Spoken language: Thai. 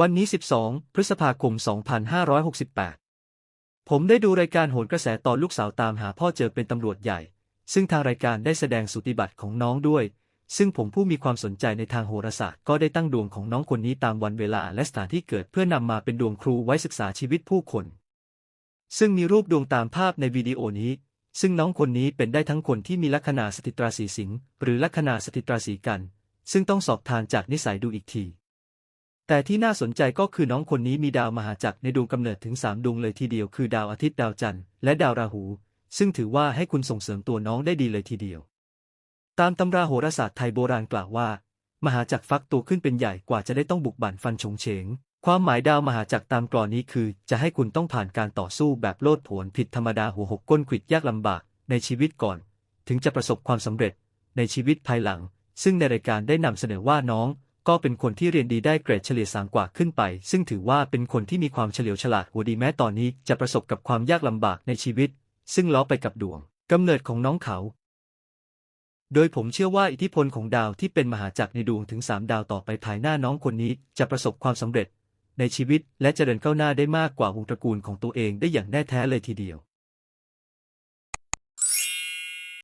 วันนี้ 12 พฤษภาคม 2568 ผมได้ดูรายการโหนกระแสตอนลูกสาวตามหาพ่อเจอเป็นตำรวจใหญ่ ซึ่งทางรายการได้แสดงสุติบัติของน้องด้วย ซึ่งผมผู้มีความสนใจในทางโหราศาสตร์ก็ได้ตั้งดวงของน้องคนนี้ตามวันเวลาและสถานที่เกิดเพื่อนำมาเป็นดวงครูไว้ศึกษาชีวิตผู้คน ซึ่งมีรูปดวงตามภาพในวิดีโอนี้ ซึ่งน้องคนนี้เป็นได้ทั้งคนที่มีลัคนาสถิตราศีสิงห์หรือลัคนาสถิตราศีกัน ซึ่งต้องสอบทานจากนิสัยดูอีกที แต่ที่น่าสนใจก็คือน้องคนนี้มีดาวมหาจักรในดวงกำเนิดถึงสามดวงเลยทีเดียว คือดาวอาทิตย์ดาวจันทร์และดาวราหู ซึ่งถือว่าให้คุณส่งเสริมตัวน้องได้ดีเลยทีเดียว ตามตำราโหราศาสตร์ไทยโบราณกล่าวว่า มหาจักรฟักตัวขึ้นเป็นใหญ่กว่าจะได้ต้องบุกบั่นฟันฉงเฉง ความหมายดาวมหาจักรตามกรอนนี้คือ จะให้คุณต้องผ่านการต่อสู้แบบโลดโผนผิดธรรมดาหัวหกก้นขิดยากลำบาก ในชีวิตก่อน ถึงจะประสบความสำเร็จ ในชีวิตภายหลัง ซึ่งในรายการได้นำเสนอว่าน้อง ก็เป็นคนที่เรียนดีได้เกรดเฉลี่ยสามกว่าขึ้นไป ซึ่งถือว่าเป็นคนที่มีความเฉลียวฉลาดหัวดีแม้ตอนนี้จะประสบกับความยากลำบากในชีวิต ซึ่งล้อไปกับดวงกำเนิดของน้องเขา โดยผมเชื่อว่าอิทธิพลของดาวที่เป็นมหาจักรในดวงถึงสามดาวต่อไปภายหน้าน้องคนนี้จะประสบความสำเร็จ ในชีวิตและเจริญก้าวหน้าได้มากกว่าวงตระกูลของตัวเองได้อย่างแน่แท้เลยทีเดียว